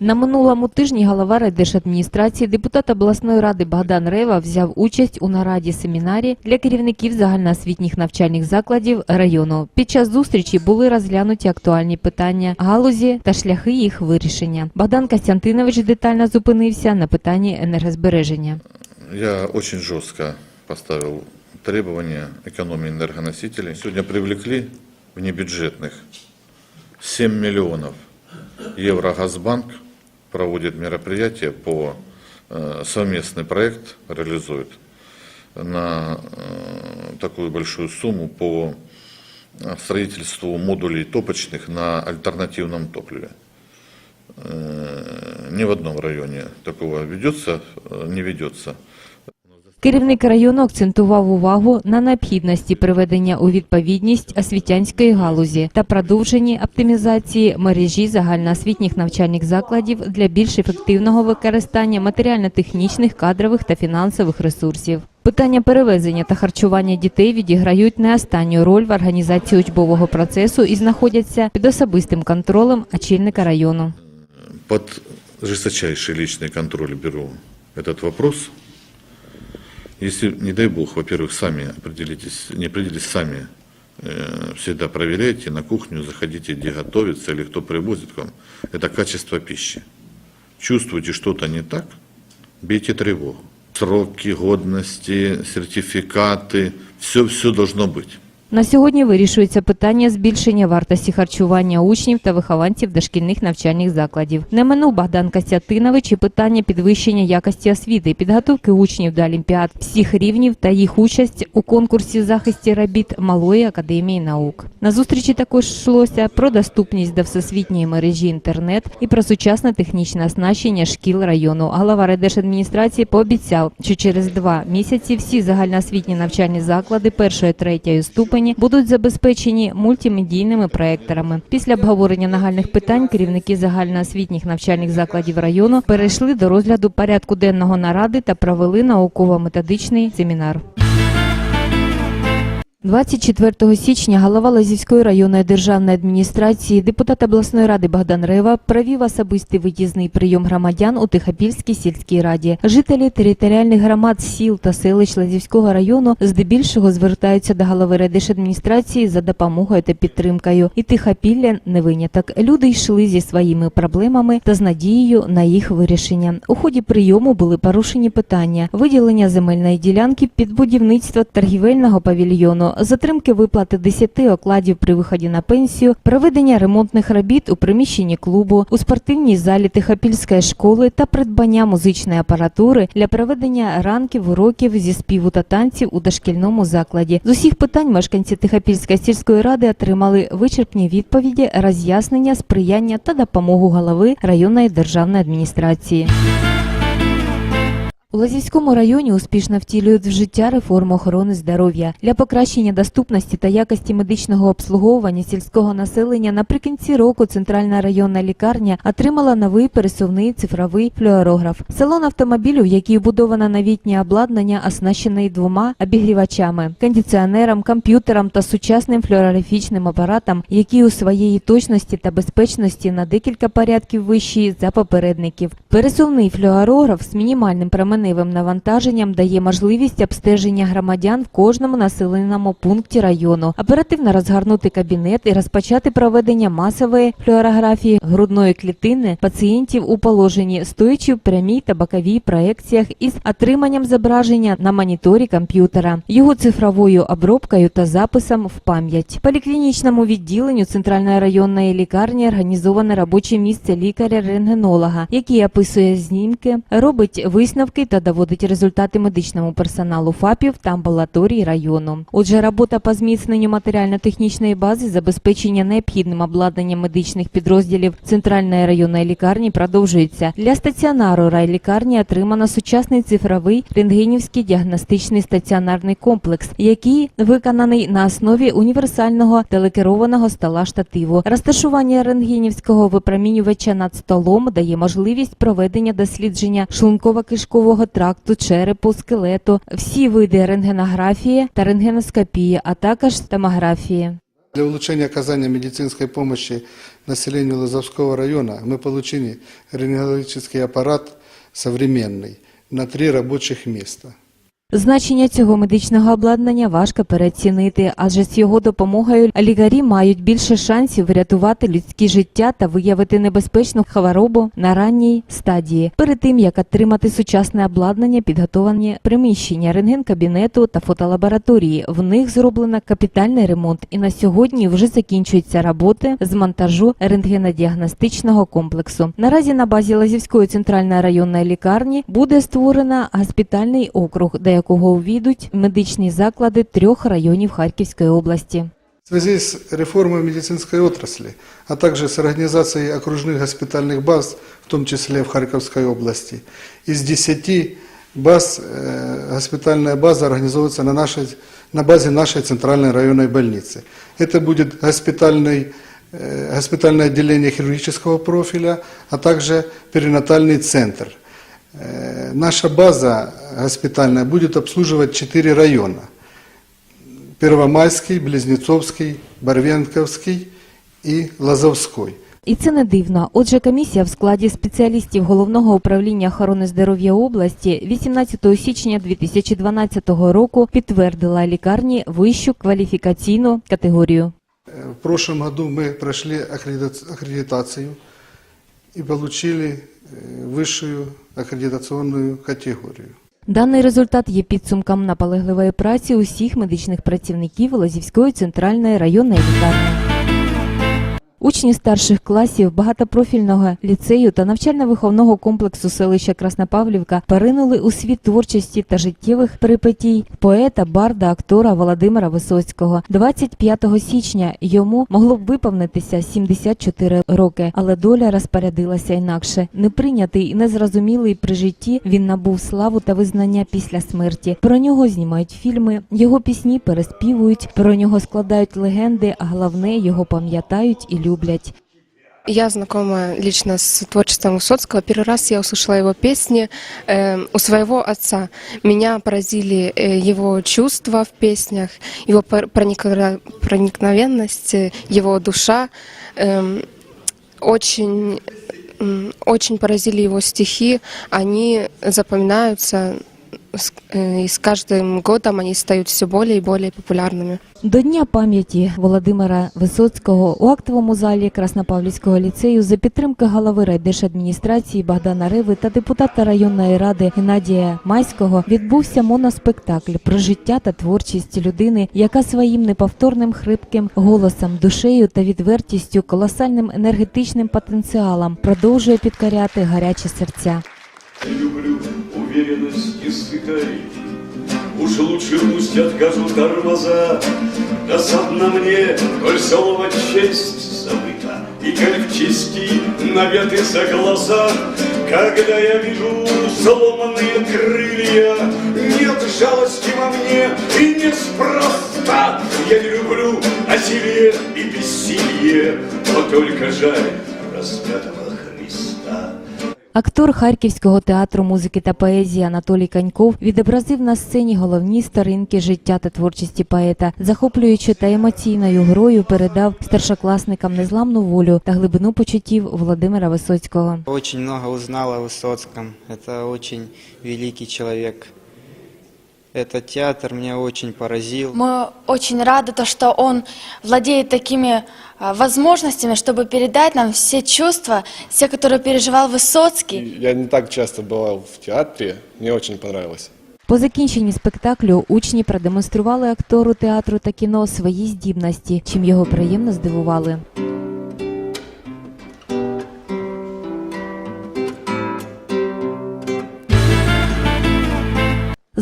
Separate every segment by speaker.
Speaker 1: На минулому тижні голова райдержадміністрації, депутат обласної ради Богдан Рева взяв участь у нараді семінарі для керівників загальноосвітніх навчальних закладів району. Під час зустрічі були розглянуті актуальні питання галузі та шляхи їх вирішення. Богдан Костянтинович детально зупинився на питанні енергозбереження.
Speaker 2: Я очень жестко поставил требования экономии энергоносителей. Сегодня привлекли внебюджетных 7 миллионов. Еврогазбанк проводит мероприятие по э, совместный проект реализует на э, такую большую сумму по э, строительству модулей топочных на альтернативном топливе. Ни в одном районе такого ведется, не ведется.
Speaker 1: Керівник району акцентував увагу на необхідності приведення у відповідність освітянської галузі та продовженні оптимізації мережі загальноосвітніх навчальних закладів для більш ефективного використання матеріально-технічних, кадрових та фінансових ресурсів. Питання перевезення та харчування дітей відіграють не останню роль в організації учбового процесу і знаходяться під особистим контролем очільника району.
Speaker 2: Под жесточайший личный контроль беру этот вопрос. Если, не дай бог, во-первых, сами определитесь, не определитесь сами, э, всегда проверяйте на кухню, заходите, где готовится или кто привозит к вам. Это качество пищи. Чувствуете что-то не так, бейте тревогу. Сроки годности, сертификаты, все-все должно быть.
Speaker 1: На сьогодні вирішується питання збільшення вартості харчування учнів та вихованців дошкільних навчальних закладів. Не минув Богдан Костянтинович і питання підвищення якості освіти, підготовки учнів до олімпіад всіх рівнів та їх участь у конкурсі захисті робіт Малої академії наук. На зустрічі також йшлося про доступність до всесвітньої мережі інтернет і про сучасне технічне оснащення шкіл району. Голова райдержадміністрації пообіцяв, що через два місяці всі загальноосвітні навчальні заклади першої третьої ступені будуть забезпечені мультимедійними проекторами. Після обговорення нагальних питань керівники загальноосвітніх навчальних закладів району перейшли до розгляду порядку денного наради та провели науково-методичний семінар. 24 січня голова Лазівської районної державної адміністрації, депутат обласної ради Богдан Рева провів особистий виїзний прийом громадян у Тихопільській сільській раді. Жителі територіальних громад сіл та селищ Лазівського району здебільшого звертаються до голови райдержадміністрації за допомогою та підтримкою. І Тихопілля не виняток. Люди йшли зі своїми проблемами та з надією на їх вирішення. У ході прийому були порушені питання виділення земельної ділянки під будівництво торгівельного павільйону, затримки виплати 10 окладів при виході на пенсію, проведення ремонтних робіт у приміщенні клубу, у спортивній залі Тихопільської школи та придбання музичної апаратури для проведення ранків уроків зі співу та танців у дошкільному закладі. З усіх питань мешканці Тихопільської сільської ради отримали вичерпні відповіді, роз'яснення, сприяння та допомогу голови районної державної адміністрації. У Лазівському районі успішно втілюють в життя реформу охорони здоров'я для покращення доступності та якості медичного обслуговування сільського населення. Наприкінці року центральна районна лікарня отримала новий пересувний цифровий флюорограф. Салон автомобілю, в який вбудовано новітнє обладнання, оснащений двома обігрівачами, кондиціонером, комп'ютером та сучасним флюорографічним апаратом, який у своєї точності та безпечності на декілька порядків вищий за попередників. Пересувний флюорограф з мінімальним променевим навантаженням дає можливість обстеження громадян в кожному населеному пункті району, оперативно розгорнути кабінет і розпочати проведення масової флюорографії грудної клітини пацієнтів у положенні, стоячи в прямій та боковій проекціях із отриманням зображення на моніторі комп'ютера, його цифровою обробкою та записом в пам'ять. Поліклінічному відділенню центральної районної лікарні організоване робоче місце лікаря-рентгенолога, який описує знімки, робить висновки та доводить результати медичному персоналу ФАПів та амбулаторій району. Отже, робота по зміцненню матеріально-технічної бази, забезпечення необхідним обладнанням медичних підрозділів центральної районної лікарні продовжується. Для стаціонару райлікарні отримано сучасний цифровий рентгенівський діагностичний стаціонарний комплекс, який виконаний на основі універсального телекерованого стола штативу. Розташування рентгенівського випромінювача над столом дає можливість проведення дослідження шлунково-кишкового тракту, черепу, скелету, всі види рентгенографії та рентгеноскопії, а також томографії.
Speaker 3: Для улучшения оказания медицинской помощи населению Лозовского района мы получили рентгенологический аппарат современный на три рабочих места.
Speaker 1: Значення цього медичного обладнання важко переоцінити, адже з його допомогою лікарі мають більше шансів врятувати людські життя та виявити небезпечну хворобу на ранній стадії. Перед тим як отримати сучасне обладнання, підготовлені приміщення рентген-кабінету та фотолабораторії. В них зроблено капітальний ремонт, і на сьогодні вже закінчуються роботи з монтажу рентгенодіагностичного комплексу. Наразі на базі Лазівської центральної районної лікарні буде створено госпітальний округ, до якого увійдуть медичні заклади трьох районів Харківської області.
Speaker 3: В связи с реформой медицинской отрасли, а также с организацией окружных госпитальных баз, в том числе в Харьковской области, из 10 баз э, госпитальная база организовывается на, нашей, на базе нашей центральной районной больницы. Это будет госпитальный, э, госпитальное отделение хирургического профиля, а также перинатальный центр. Э, Наша база госпитальная будет обслуживать 4 района. Первомайский, Близнецовский, Барвенковский и Лазовской.
Speaker 1: І це не дивно. Отже, комісія в складі спеціалістів головного управління охорони здоров'я області 18 січня 2012 року підтвердила лікарні вищу кваліфікаційну категорію.
Speaker 3: Э, В прошлом году мы прошли аккредита- аккредитацию и получили э, высшую аккредитационную категорию.
Speaker 1: Даний результат є підсумком наполегливої праці усіх медичних працівників Лозівської центральної районної лікарні. Учні старших класів багатопрофільного ліцею та навчально-виховного комплексу селища Краснопавлівка перинули у світ творчості та життєвих перипетій поета, барда, актора Володимира Висоцького. 25 січня йому могло б виповнитися 74 роки, але доля розпорядилася інакше. Неприйнятий і незрозумілий при житті він набув славу та визнання після смерті. Про нього знімають фільми, його пісні переспівують, про нього складають легенди, а головне його пам'ятають і люблять.
Speaker 4: Я знакома лично с творчеством Высоцкого. Первый раз я услышала его песни э, у своего отца. Меня поразили э, его чувства в песнях, его проникра- проникновенность, э, его душа. Эм, очень, м, очень поразили его стихи. Они запоминаются, э, и с каждым годом они стают все более и более популярными.
Speaker 1: До Дня пам'яті Володимира Висоцького у актовому залі Краснопавлівського ліцею за підтримки голови райдержадміністрації Богдана Риви та депутата районної ради Геннадія Майського відбувся моноспектакль про життя та творчість людини, яка своїм неповторним хрипким голосом, душею та відвертістю, колосальним енергетичним потенціалом продовжує підкоряти гарячі серця.
Speaker 5: Люблю уверенность и стыкай. Уж лучше пусть откажут тормоза. Досадно мне, коль слово честь забыта, И коль в чести наветы за глаза, Когда я вижу сломанные крылья, Нет жалости во мне и неспроста. Я не люблю насилие и бессилие, Но только жаль распятого.
Speaker 1: Актор Харківського театру музики та поезії Анатолій Каньков відобразив на сцені головні старинки життя та творчості поета, захоплюючи та емоційною грою передав старшокласникам незламну волю та глибину почуттів Володимира Висоцького.
Speaker 6: Очень много узнала о Высоцком. Это очень великий человек. Этот театр меня очень поразил.
Speaker 7: Мы очень рады, то, что он владеет такими а, возможностями, чтобы передать нам все чувства, все, которые переживал Высоцкий.
Speaker 8: Я не так часто бывал в театре, мне очень понравилось.
Speaker 1: По закінченні спектаклю учні продемонстрували актору театру та кіно свої здібності, чим його приємно здивували.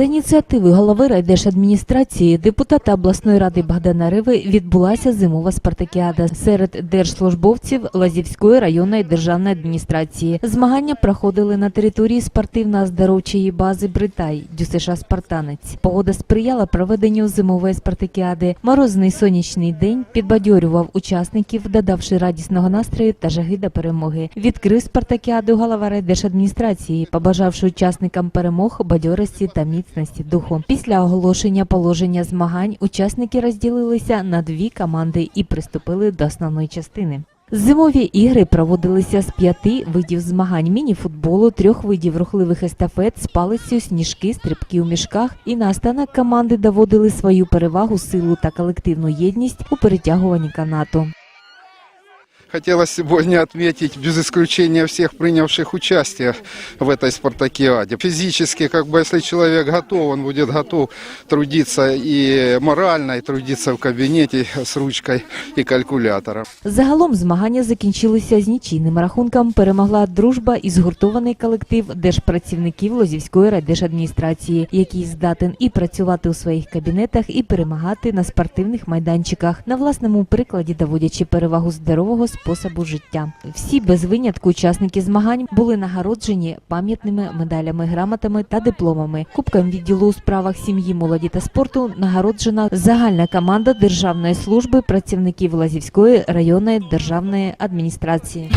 Speaker 1: За ініціативи голови райдержадміністрації, депутата обласної ради Богдана Риви відбулася зимова спартакіада серед держслужбовців Лазівської районної державної адміністрації. Змагання проходили на території спортивно-оздоровчої бази Бритай ДЮСШ Спартанець. Погода сприяла проведенню зимової спартакіади. Морозний сонячний день підбадьорював учасників, додавши радісного настрою та жаги до перемоги. Відкрив спартакіаду голова райдержадміністрації, побажавши учасникам перемог, бадьорості та міцних міцності духу. Після оголошення положення змагань учасники розділилися на дві команди і приступили до основної частини. Зимові ігри проводилися з п'яти видів змагань міні-футболу, трьох видів рухливих естафет з палицею, сніжки, стрибки у мішках. І наостанок команди доводили свою перевагу, силу та колективну єдність у перетягуванні канату.
Speaker 9: Хотелось сегодня отметить, без исключения всех принявших участие в этой спартакиаде. Физически, как бы, если человек готов, он будет готов трудиться и морально, и трудиться в кабинете с ручкой и калькулятором.
Speaker 1: Загалом змагання закінчилися з нічийним рахунком. Перемогла дружба і згуртований колектив держпрацівників Лозівської райдержадміністрації, який здатен і працювати у своїх кабінетах, і перемагати на спортивних майданчиках, на власному прикладі доводячи перевагу здорового способу життя. Всі без винятку учасники змагань були нагороджені пам'ятними медалями, грамотами та дипломами. Кубком відділу у справах сім'ї, молоді та спорту нагороджена загальна команда Державної служби працівників Лазівської районної державної адміністрації.